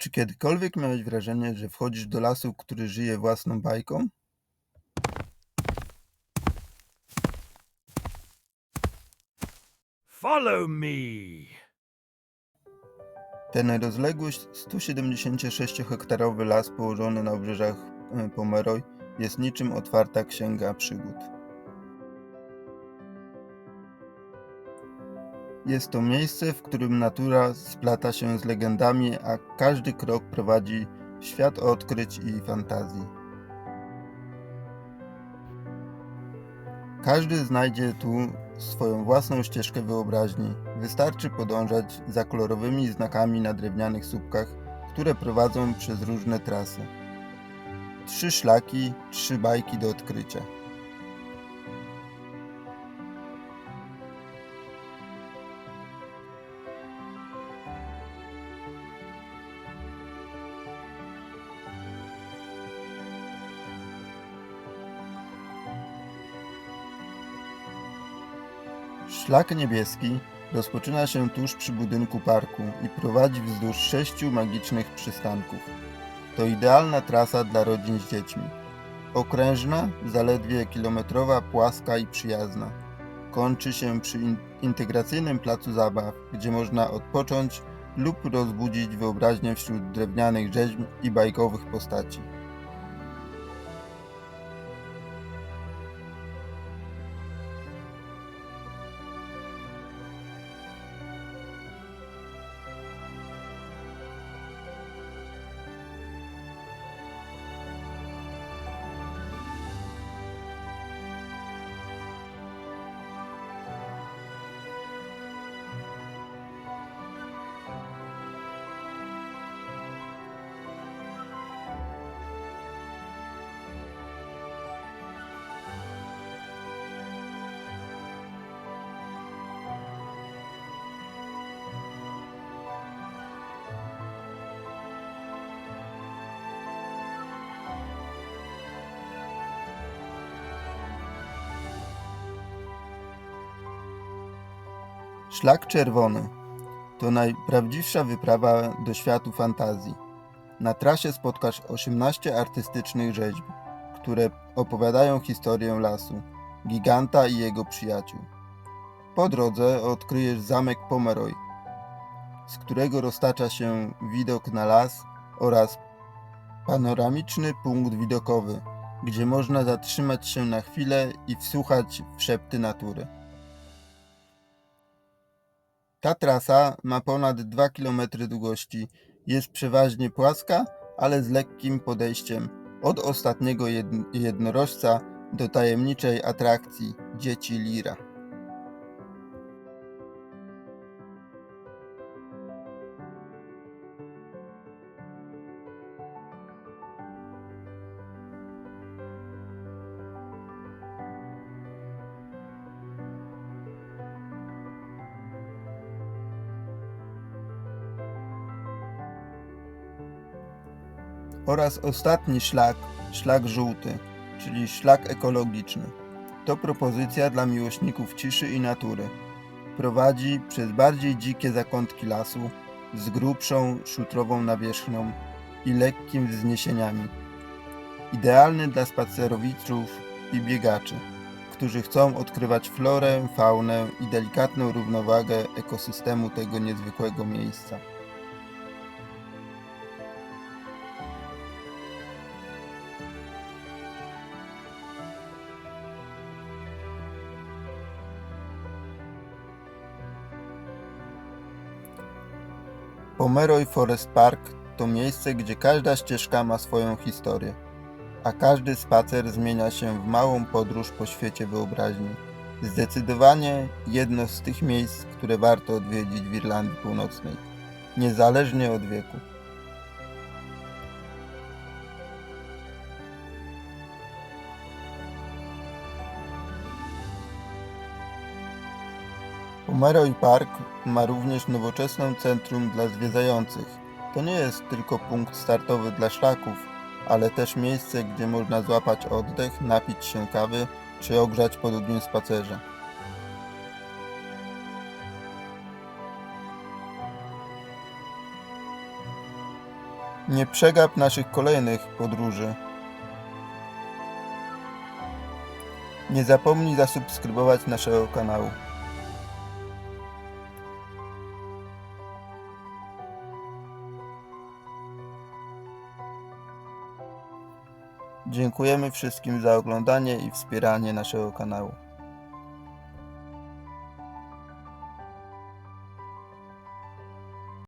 Czy kiedykolwiek miałeś wrażenie, że wchodzisz do lasu, który żyje własną bajką? Follow me. Ten rozległość 176-hektarowy las położony na obrzeżach e, Pomeroy jest niczym otwarta księga przygód. Jest to miejsce, w którym natura splata się z legendami, a każdy krok prowadzi w świat odkryć i fantazji. Każdy znajdzie tu swoją własną ścieżkę wyobraźni. Wystarczy podążać za kolorowymi znakami na drewnianych słupkach, które prowadzą przez różne trasy. Trzy szlaki, trzy bajki do odkrycia. Szlak niebieski rozpoczyna się tuż przy budynku parku i prowadzi wzdłuż sześciu magicznych przystanków. To idealna trasa dla rodzin z dziećmi. Okrężna, zaledwie kilometrowa, płaska i przyjazna. Kończy się przy in- integracyjnym placu zabaw, gdzie można odpocząć lub rozbudzić wyobraźnię wśród drewnianych rzeźb i bajkowych postaci. Szlak Czerwony to najprawdziwsza wyprawa do światu fantazji. Na trasie spotkasz 18 artystycznych rzeźb, które opowiadają historię lasu, giganta i jego przyjaciół. Po drodze odkryjesz zamek Pomeroy, z którego roztacza się widok na las oraz panoramiczny punkt widokowy, gdzie można zatrzymać się na chwilę i wsłuchać w szepty natury. Ta trasa ma ponad 2 km długości. Jest przeważnie płaska, ale z lekkim podejściem od ostatniego jed- jednorożca do tajemniczej atrakcji Dzieci Lira. Oraz ostatni szlak, szlak żółty, czyli szlak ekologiczny. To propozycja dla miłośników ciszy i natury. Prowadzi przez bardziej dzikie zakątki lasu z grubszą, szutrową nawierzchnią i lekkim wzniesieniami. Idealny dla spacerowiczów i biegaczy, którzy chcą odkrywać florę, faunę i delikatną równowagę ekosystemu tego niezwykłego miejsca. Pomeroy Forest Park to miejsce, gdzie każda ścieżka ma swoją historię, a każdy spacer zmienia się w małą podróż po świecie wyobraźni. Zdecydowanie jedno z tych miejsc, które warto odwiedzić w Irlandii Północnej, niezależnie od wieku. Pomeroy Park ma również nowoczesne centrum dla zwiedzających. To nie jest tylko punkt startowy dla szlaków, ale też miejsce, gdzie można złapać oddech, napić się kawy czy ogrzać po długim spacerze. Nie przegap naszych kolejnych podróży. Nie zapomnij zasubskrybować naszego kanału. Dziękujemy wszystkim za oglądanie i wspieranie naszego kanału.